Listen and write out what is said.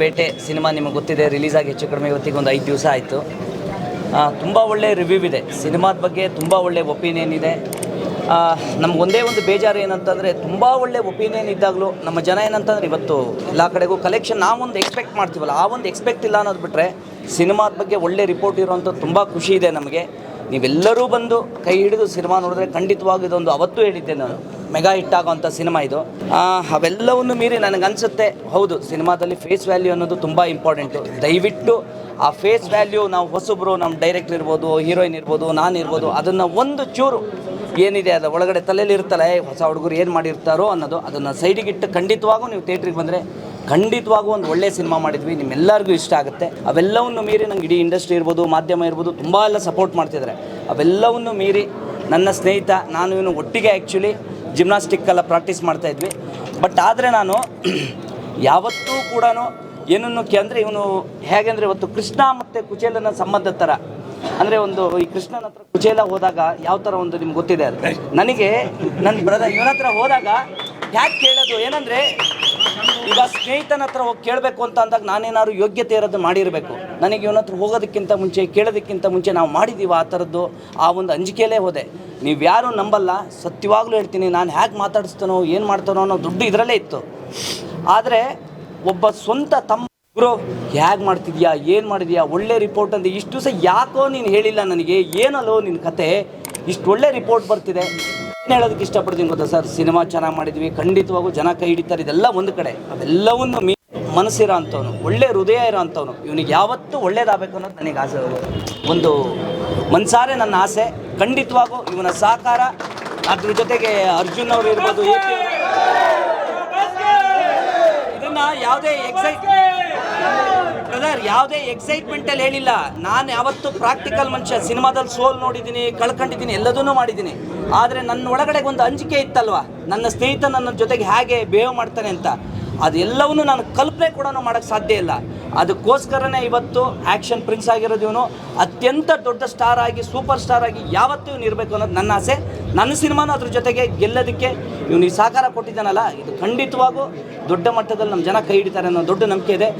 ಬೇಟೆ ಸಿನಿಮಾ ನಿಮಗೆ ಗೊತ್ತಿದೆ ರಿಲೀಸ್ ಆಗಿ ಹೆಚ್ಚು ಕಡಿಮೆ ಇವತ್ತಿಗೆ ಒಂದು ಐದು ದಿವಸ ಆಯಿತು. ತುಂಬ ಒಳ್ಳೆ ರಿವ್ಯೂ ಇದೆ. ಸಿನಿಮಾದ ಬಗ್ಗೆ ತುಂಬ ಒಳ್ಳೆ ಒಪಿನಿಯನ್ ಇದೆ. ನಮಗೊಂದೇ ಒಂದೇ ಬೇಜಾರು ಏನಂತಂದರೆ, ತುಂಬ ಒಳ್ಳೆ ಒಪಿನಿಯನ್ ಇದ್ದಾಗಲೂ ನಮ್ಮ ಜನ ಏನಂತಂದ್ರೆ ಇವತ್ತು ಎಲ್ಲ ಕಡೆಗೂ ಕಲೆಕ್ಷನ್ ನಾವೊಂದು ಎಕ್ಸ್ಪೆಕ್ಟ್ ಮಾಡ್ತೀವಲ್ಲ ಆ ಒಂದು ಎಕ್ಸ್ಪೆಕ್ಟ್ ಇಲ್ಲ ಅನ್ನೋದು ಬಿಟ್ಟರೆ ಸಿನಿಮಾದ ಬಗ್ಗೆ ಒಳ್ಳೆ ರಿಪೋರ್ಟ್ ಇರೋವಂಥದ್ದು ತುಂಬ ಖುಷಿ ಇದೆ ನಮಗೆ. ನೀವೆಲ್ಲರೂ ಬಂದು ಕೈ ಹಿಡಿದು ಸಿನಿಮಾ ನೋಡಿದ್ರೆ ಖಂಡಿತವಾಗಿ ಇದೊಂದು ಅವತ್ತು ಹೇಳಿದ್ದೆ ನಾನು. ಮೆಗಾ ಹಿಟ್ ಆಗೋವಂಥ ಸಿನಿಮಾ ಇದು. ಅವೆಲ್ಲವನ್ನು ಮೀರಿ ನನಗನ್ಸುತ್ತೆ, ಹೌದು, ಸಿನಿಮಾದಲ್ಲಿ ಫೇಸ್ ವ್ಯಾಲ್ಯೂ ಅನ್ನೋದು ತುಂಬ ಇಂಪಾರ್ಟೆಂಟು ದಯವಿಟ್ಟು ಆ ಫೇಸ್ ವ್ಯಾಲ್ಯೂ ನಾವು ಹೊಸಬ್ರು ನಮ್ಮ ಡೈರೆಕ್ಟರ್ ಇರ್ಬೋದು ಹೀರೋಯಿನ್ ಇರ್ಬೋದು, ನಾನು ಇರ್ಬೋದು, ಅದನ್ನು ಒಂದು ಚೂರು ಏನಿದೆ ಅದು ಒಳಗಡೆ ತಲೆಯಲ್ಲಿ ಇರ್ತಲ್ಲ ಹೊಸ ಹುಡುಗರು ಏನು ಮಾಡಿರ್ತಾರೋ ಅನ್ನೋದು ಅದನ್ನು ಸೈಡಿಗಿಟ್ಟು ಖಂಡಿತವಾಗೂ ನೀವು ಥಿಯೇಟ್ರಿಗೆ ಬಂದರೆ ಖಂಡಿತವಾಗೂ ಒಂದು ಒಳ್ಳೆಯ ಸಿನಿಮಾ ಮಾಡಿದ್ವಿ, ನಿಮ್ಮೆಲ್ಲರಿಗೂ ಇಷ್ಟ ಆಗುತ್ತೆ. ಅವೆಲ್ಲವನ್ನು ಮೀರಿ ನಂಗೆ ಇಡೀ ಇಂಡಸ್ಟ್ರಿ ಇರ್ಬೋದು, ಮಾಧ್ಯಮ ಇರ್ಬೋದು, ತುಂಬ ಎಲ್ಲ ಸಪೋರ್ಟ್ ಮಾಡ್ತಿದ್ದಾರೆ ಅವೆಲ್ಲವನ್ನು ಮೀರಿ ನನ್ನ ಸ್ನೇಹಿತ, ನಾನು ಇವನು ಒಟ್ಟಿಗೆ ಆ್ಯಕ್ಚುಲಿ ಜಿಮ್ನಾಸ್ಟಿಕ್ ಎಲ್ಲ ಪ್ರಾಕ್ಟೀಸ್ ಮಾಡ್ತಾ ಇದ್ವಿ. ಬಟ್ ಆದರೆ ನಾನು ಯಾವತ್ತೂ ಕೂಡ ಏನನ್ನು ಅಂದರೆ ಇವನು ಹೇಗೆ ಅಂದರೆ ಇವತ್ತು ಕೃಷ್ಣ ಮತ್ತು ಕುಚೇಲನ ಸಂಬಂಧ ಥರ ಅಂದರೆ ಒಂದು ಈ ಕೃಷ್ಣನ ಹತ್ರ ಕುಚೇಲ ಹೋದಾಗ ಯಾವ ಥರ ಒಂದು ನಿಮ್ಗೆ ಗೊತ್ತಿದೆ ಅದು. ನನಗೆ ನನ್ನ ಬ್ರದರ್ ಇವನ ಹತ್ರ ಹೋದಾಗ ಯಾಕೆ ಕೇಳೋದು ಏನಂದರೆ ಈಗ ಸ್ನೇಹಿತನ ಹತ್ರ ಹೋಗಿ ಕೇಳಬೇಕು ಅಂತ ಅಂದಾಗ ನಾನೇನಾದ್ರು ಯೋಗ್ಯತೆ ಇರೋದು ಮಾಡಿರಬೇಕು. ನನಗೆ ಇವನ ಹತ್ರ ಹೋಗೋದಕ್ಕಿಂತ ಮುಂಚೆ, ಕೇಳೋದಕ್ಕಿಂತ ಮುಂಚೆ ನಾವು ಮಾಡಿದ್ದೀವ ಆ ಥರದ್ದು ಆ ಒಂದು ಅಂಜಿಕೆಯಲ್ಲೇ ಹೋದೆ. ನೀವು ಯಾರೂ ನಂಬಲ್ಲ, ಸತ್ಯವಾಗ್ಲೂ ಹೇಳ್ತೀನಿ, ನಾನು ಹೇಗೆ ಮಾತಾಡಿಸ್ತಾನೋ, ಏನು ಮಾಡ್ತಾನೋ ಅನ್ನೋ ದುಡ್ಡು ಇದರಲ್ಲೇ ಇತ್ತು. ಆದರೆ ಒಬ್ಬ ಸ್ವಂತ ತಮ್ಮ ಗುರು ಹೇಗೆ ಮಾಡ್ತಿದ್ಯಾ, ಏನು ಮಾಡಿದ್ಯಾ, ಒಳ್ಳೆ ರಿಪೋರ್ಟ್ ಅಂತ ಇಷ್ಟು ಸಹ ಯಾಕೋ ನೀನು ಹೇಳಿಲ್ಲ ನನಗೆ, ಏನಲ್ಲೋ ನಿನ್ನ ಕತೆ, ಇಷ್ಟು ಒಳ್ಳೆ ರಿಪೋರ್ಟ್ ಬರ್ತಿದೆ ಏನು ಹೇಳೋದಕ್ಕೆ ಇಷ್ಟಪಡ್ತೀನಿ ಗೊತ್ತಾ ಸರ್? ಸಿನಿಮಾ ಚೆನ್ನಾಗಿ ಮಾಡಿದ್ವಿ. ಖಂಡಿತವಾಗೂ ಜನ ಕೈ ಹಿಡಿತಾರೆ. ಇದೆಲ್ಲ ಒಂದು ಕಡೆ. ಅದೆಲ್ಲವನ್ನು ಮೀ ಮನಸ್ಸಿರೋ ಅಂಥವನು, ಒಳ್ಳೆ ಹೃದಯ ಇರೋ ಅಂಥವನು, ಇವನಿಗೆ ಯಾವತ್ತೂ ಒಳ್ಳೇದಾಗಬೇಕು ಅನ್ನೋದು ನನಗೆ ಆಸೆ. ಒಂದು ಮನ್ಸಾರೆ ನನ್ನ ಆಸೆ. ಖಂಡಿತವಾಗೂ ಇವನ ಸಹಕಾರ, ಅದ್ರ ಜೊತೆಗೆ ಅರ್ಜುನ್ ಅವರು ಇರ್ಬೋದು ಇದನ್ನು ಯಾವುದೇ ಎಕ್ಸೈಟ್ ಬ್ರದರ್ ಯಾವುದೇ ಎಕ್ಸೈಟ್ಮೆಂಟಲ್ಲಿ ಹೇಳಿಲ್ಲ ನಾನು ಯಾವತ್ತು ಪ್ರಾಕ್ಟಿಕಲ್ ಮನುಷ್ಯ. ಸಿನಿಮಾದಲ್ಲಿ ಸೋಲ್ ನೋಡಿದ್ದೀನಿ, ಕಳ್ಕೊಂಡಿದ್ದೀನಿ, ಎಲ್ಲದನ್ನು ಮಾಡಿದ್ದೀನಿ. ಆದರೆ ನನ್ನ ಒಳಗಡೆ ಒಂದು ಅಂಜಿಕೆ ಇತ್ತಲ್ವ? ನನ್ನ ಸ್ನೇಹಿತ ನನ್ನ ಜೊತೆಗೆ ಹೇಗೆ ಬಿಹೇವ್ ಮಾಡ್ತಾನೆ ಅಂತ. ಅದೆಲ್ಲವನ್ನೂ ನಾನು ಕಲ್ಪನೆ ಕೂಡ ಮಾಡೋಕ್ಕೆ ಸಾಧ್ಯ ಇಲ್ಲ. ಅದಕ್ಕೋಸ್ಕರನೇ ಇವತ್ತು ಆ್ಯಕ್ಷನ್ ಪ್ರಿನ್ಸ್ ಆಗಿರೋದು ಇವನು. ಅತ್ಯಂತ ದೊಡ್ಡ ಸ್ಟಾರ್ ಆಗಿ ಸೂಪರ್ ಸ್ಟಾರ್ ಆಗಿ ಯಾವತ್ತೂ ಇವನು ಇರಬೇಕು ಅನ್ನೋದು ನನ್ನ ಆಸೆ. ನನ್ನ ಸಿನಿಮಾನ ಅದ್ರ ಜೊತೆಗೆ ಗೆಲ್ಲೋದಕ್ಕೆ ಇವನು ಈ ಸಹಕಾರ ಕೊಟ್ಟಿದ್ದಾನಲ್ಲ. ಇದು ಖಂಡಿತವಾಗೂ ದೊಡ್ಡ ಮಟ್ಟದಲ್ಲಿ ನಮ್ಮ ಜನ ಕೈ ಹಿಡಿತಾರೆ ಅನ್ನೋ ದೊಡ್ಡ ನಂಬಿಕೆ ಇದೆ.